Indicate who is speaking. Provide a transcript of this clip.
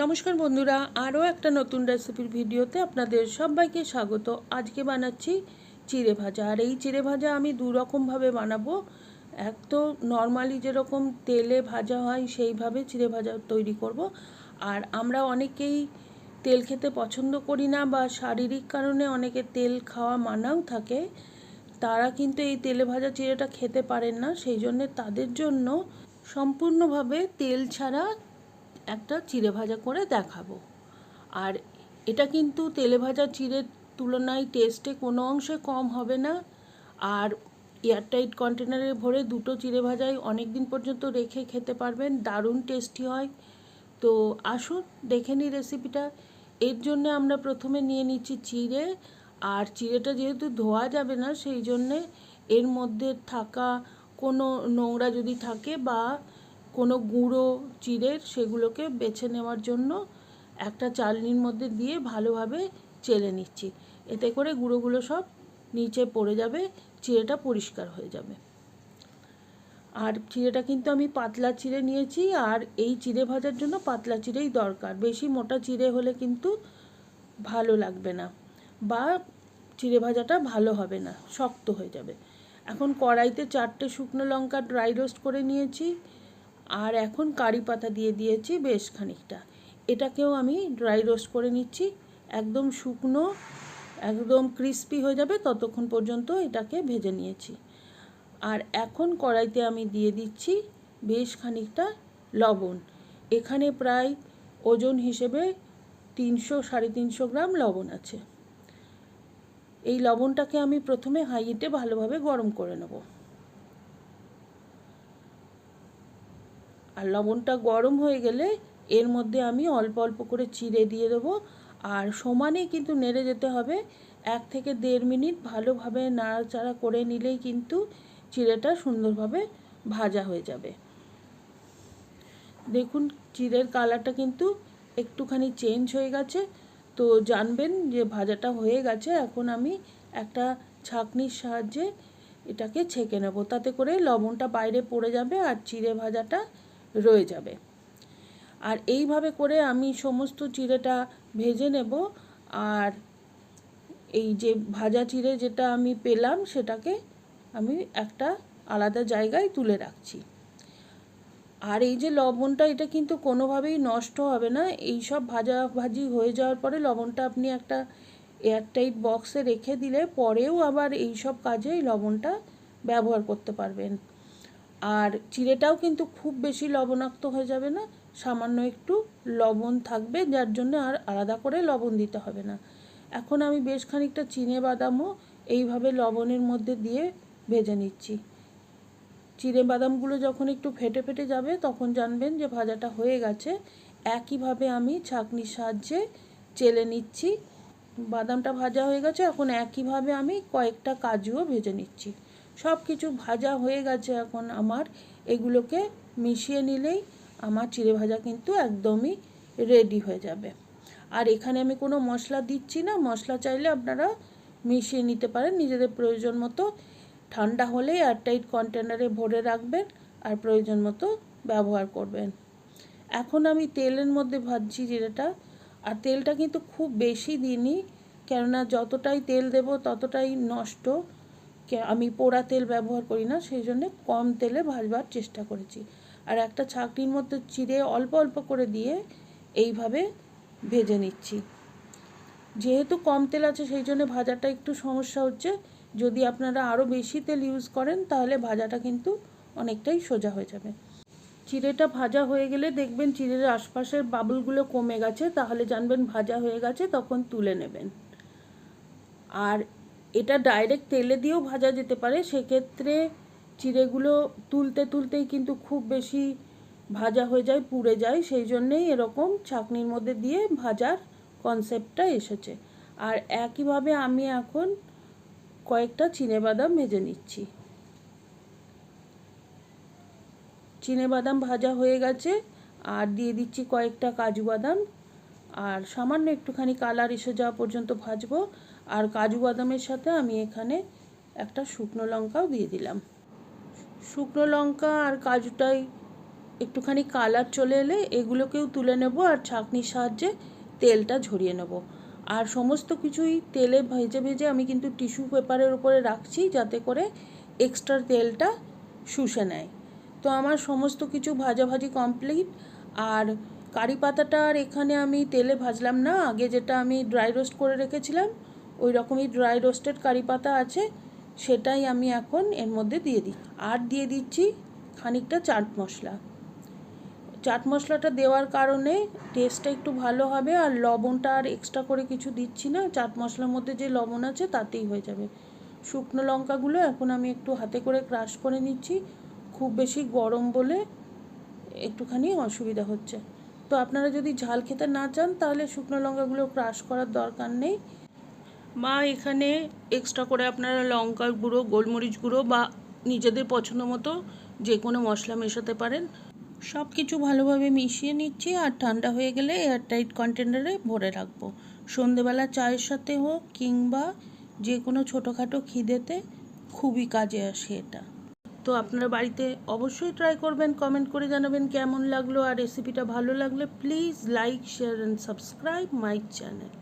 Speaker 1: নমস্কার বন্ধুরা, আরও একটা নতুন রেসিপির ভিডিওতে আপনাদের সবাইকে স্বাগত। আজকে বানাচ্ছি চিড়ে ভাজা। আর এই চিড়ে ভাজা আমি দু রকমভাবে বানাবো। এক তো নর্মালি যেরকম তেলে ভাজা হয়, সেইভাবে চিড়ে ভাজা তৈরি করব। আর আমরা অনেকেই তেল খেতে পছন্দ করি না বা শারীরিক কারণে অনেকে তেল খাওয়া মানাও থাকে। তারা কিন্তু এই তেলে ভাজা চিড়েটা খেতে পারেন না। সেই জন্যে তাদের জন্য সম্পূর্ণভাবে তেল ছাড়া একটা চিড়ে ভাজা করে দেখাবো। আর এটা কিন্তু তেলে ভাজা চিড়ের তুলনায় টেস্টে কোনো অংশে কম হবে না। আর এয়ারটাইট কন্টেনারে ভরে দুটো চিড়ে ভাজাই অনেক দিন পর্যন্ত রেখে খেতে পারবেন, দারুণ টেস্টি হয়। তো আসুন, দেখে নিই রেসিপিটা এর জন্য আমরা প্রথমে নিয়ে নিচ্ছি চিড়ে। আর চিড়েটা যেহেতু ধোয়া যাবে না, সেই জন্যে এর মধ্যে থাকা কোনো নোংরা যদি থাকে বা কোনো গুঁড়ো চিড়ের সেগুলোকে বেছে নেওয়ার জন্য একটা চালনির মধ্যে দিয়ে ভালোভাবে চেলে নিচ্ছি। এতে করে গুঁড়োগুলো সব নিচে পড়ে যাবে, চিড়েটা পরিষ্কার হয়ে যাবে। আর চিড়েটা কিন্তু আমি পাতলা চিড়ে নিয়েছি, আর এই চিড়ে ভাজার জন্য পাতলা চিড়েই দরকার। বেশি মোটা চিড়ে হলে কিন্তু ভালো লাগবে না, বা চিড়ে ভাজাটা ভালো হবে না, শক্ত হয়ে যাবে। এখন কড়াইতে চারটে শুকনো লঙ্কা ড্রাই রোস্ট করে নিয়েছি। আর এখন কারি পাতা দিয়ে দিয়েছি বেশ খানিকটা। এটাকেও আমি ড্রাই রোস্ট করে নিচ্ছি। একদম শুকনো, একদম ক্রিস্পি হয়ে যাবে ততক্ষণ পর্যন্ত এটাকে ভেজে নিয়েছি। আর এখন কড়াইতে আমি দিয়ে দিচ্ছি বেশ খানিকটা লবণ। এখানে প্রায় ওজন হিসেবে তিনশো, সাড়ে তিনশো গ্রাম লবণ আছে। এই লবণটাকে আমি প্রথমে হাই হিটে ভালোভাবে গরম করে নেব। আর লবণটা গরম হয়ে গেলে এর মধ্যে আমি অল্প অল্প করে চিড়ে দিয়ে দেবো। আর সমানে কিন্তু নেড়ে যেতে হবে। এক থেকে দেড় মিনিট ভালোভাবে নাড়াচাড়া করে নিলেই কিন্তু চিড়েটা সুন্দরভাবে ভাজা হয়ে যাবে। দেখুন, চিড়ের কালারটা কিন্তু একটুখানি চেঞ্জ হয়ে গেছে। তো জানবেন যে ভাজাটা হয়ে গেছে, এখন আমি একটা ছাঁকনির সাহায্যে এটাকে ছেঁকে নেব। তাতে করে লবণটা বাইরে পড়ে যাবে আর চিড়ে ভাজাটা রয়ে যাবে। আর এইভাবে করে আমি সমস্ত চিড়েটা ভেজে নেব আর এই যে ভাজা চিড়ে যেটা আমি পেলাম সেটাকে আমি একটা আলাদা জায়গায় তুলে রাখছি। আর এই যে লবণটা এটা কিন্তু কোনোভাবেই নষ্ট হবে না। এই সব ভাজা ভাজি হয়ে যাওয়ার পরে লবণটা আপনি একটা এয়ারটাইট বক্সে রেখে দিলে পরেও আবার এই সব কাজে লবণটা ব্যবহার করতে পারবেন। আর চিড়েটাও কিন্তু খুব বেশি লবণাক্ত হয়ে যাবে না, সামান্য একটু লবণ থাকবে, যার জন্য আর আলাদা করে লবণ দিতে হবে না। এখন আমি বেশ খানিকটা চিনে বাদামও এইভাবে লবণের মধ্যে দিয়ে ভেজে নিচ্ছি। চিড়ে বাদামগুলো যখন একটু ফেটে ফেটে যাবে, তখন জানবেন যে ভাজাটা হয়ে গেছে। একইভাবে আমি ছাঁকনির সাহায্যে চেলে নিচ্ছি। বাদামটা ভাজা হয়ে গেছে, এখন একইভাবে আমি কয়েকটা কাজুও ভেজে নিচ্ছি। সব কিছু ভাজা হয়ে গেছে এখন আমার। এগুলোকে মিশিয়ে নিলেই আমার চিড়ে ভাজা কিন্তু একদমই রেডি হয়ে যাবে। আর এখানে আমি কোনো মশলা দিচ্ছি না। মশলা চাইলে আপনারা মিশিয়ে নিতে পারেন। নিজেদের প্রয়োজন মতো। ঠান্ডা হলে এয়ারটাইট কন্টেনারে ভরে রাখবেন আর প্রয়োজন মতো ব্যবহার করবেন। এখন আমি তেলের মধ্যে ভাজছি জিরেটা। আর তেলটা কিন্তু খুব বেশি দিইনি। কেননা যতটাই তেল দেব ততটাই নষ্ট। আমি পোড়া তেল ব্যবহার করি না, সেই জন্যে কম তেলে ভাজবার চেষ্টা করেছি। আর একটা ছাকনির মধ্যে চিড়ে অল্প অল্প করে দিয়ে এইভাবে ভেজে নিচ্ছি। যেহেতু কম তেল আছে, সেই জন্য ভাজাটা একটু সমস্যা হচ্ছে। যদি আপনারা আরও বেশি তেল ইউজ করেন, তাহলে ভাজাটা কিন্তু অনেকটাই সোজা হয়ে যাবে। চিড়েটা ভাজা হয়ে গেলে দেখবেন চিড়ের আশপাশের বাবুলগুলো কমে গেছে, তাহলে জানবেন ভাজা হয়ে গেছে, তখন তুলে নেবেন। আর এটা ডাইরেক্ট তেলে দিয়েও ভাজা যেতে পারে, সেক্ষেত্রে চিড়েগুলো তুলতে তুলতেই কিন্তু খুব বেশি ভাজা হয়ে যায়, পুড়ে যায়, সেই জন্যেই এরকম ছাকনির মধ্যে দিয়ে ভাজার কনসেপ্টটা এসেছে। আর একইভাবে আমি এখন কয়েকটা বাদাম ভেজে নিচ্ছি। বাদাম ভাজা হয়ে গেছে, আর দিয়ে দিচ্ছি কয়েকটা কাজু বাদাম, আর সামান্য একটুখানি কালার এসে যাওয়া পর্যন্ত ভাজবো। আর কাজু বাদামের সাথে আমি এখানে একটা শুকনো লঙ্কাও দিয়ে দিলাম। শুকনো লঙ্কা আর কাজুটাই একটুখানি কালার চলে এলে এগুলোকেও তুলে নেব আর ছাঁকনির সাহায্যে তেলটা ঝরিয়ে নেব। আর সমস্ত কিছুই তেলে ভেজে ভেজে আমি কিন্তু টিস্যু পেপারের উপরে রাখছি যাতে করে এক্সট্রা তেলটা শুষে নেয়। তো আমার সমস্ত কিছু ভাজাভাজি কমপ্লিট। আর কারি পাতাটা আর এখানে আমি তেলে ভাজলাম না, আগে যেটা আমি ড্রাই রোস্ট করে রেখেছিলাম ওই রকমই ড্রাই রোস্টেড কারি পাতা আছে, সেটাই আমি এখন এর মধ্যে দিয়ে দিই। আর দিয়ে দিচ্ছি খানিকটা চাট মশলা। চাট মশলাটা দেওয়ার কারণে টেস্টটা একটু ভালো হবে আর লবণটা আর এক্সট্রা করে কিছু দিচ্ছি না। চাট মশলার মধ্যে যে লবণ আছে তাতেই হয়ে যাবে। শুকনো লঙ্কাগুলো এখন আমি একটু হাতে করে ক্রাশ করে নিচ্ছি। খুব বেশি গরম বলে একটুখানি অসুবিধা হচ্ছে। তো আপনারা যদি ঝাল খেতে না চান তাহলে শুকনো লঙ্কাগুলো ক্রাশ করার দরকার নেই। বা এখানে এক্সট্রা করে আপনারা লঙ্কার গুঁড়ো, গোলমরিচ গুঁড়ো বা নিজেদের পছন্দ মতো যে কোনো মশলা মেশাতে পারেন। সব কিছু ভালোভাবে মিশিয়ে নিচ্ছি আর ঠান্ডা হয়ে গেলে এয়ারটাইট কন্টেনারে ভরে রাখব। সন্ধেবেলা চায়ের সাথে হোক কিংবা যে কোনো ছোটোখাটো খিদেতে খুবই কাজে আসে এটা। তো আপনারা বাড়িতে অবশ্যই ট্রাই করবেন কমেন্ট করে জানাবেন কেমন লাগল আর রেসিপিটা ভালো লাগলে please like share and subscribe my channel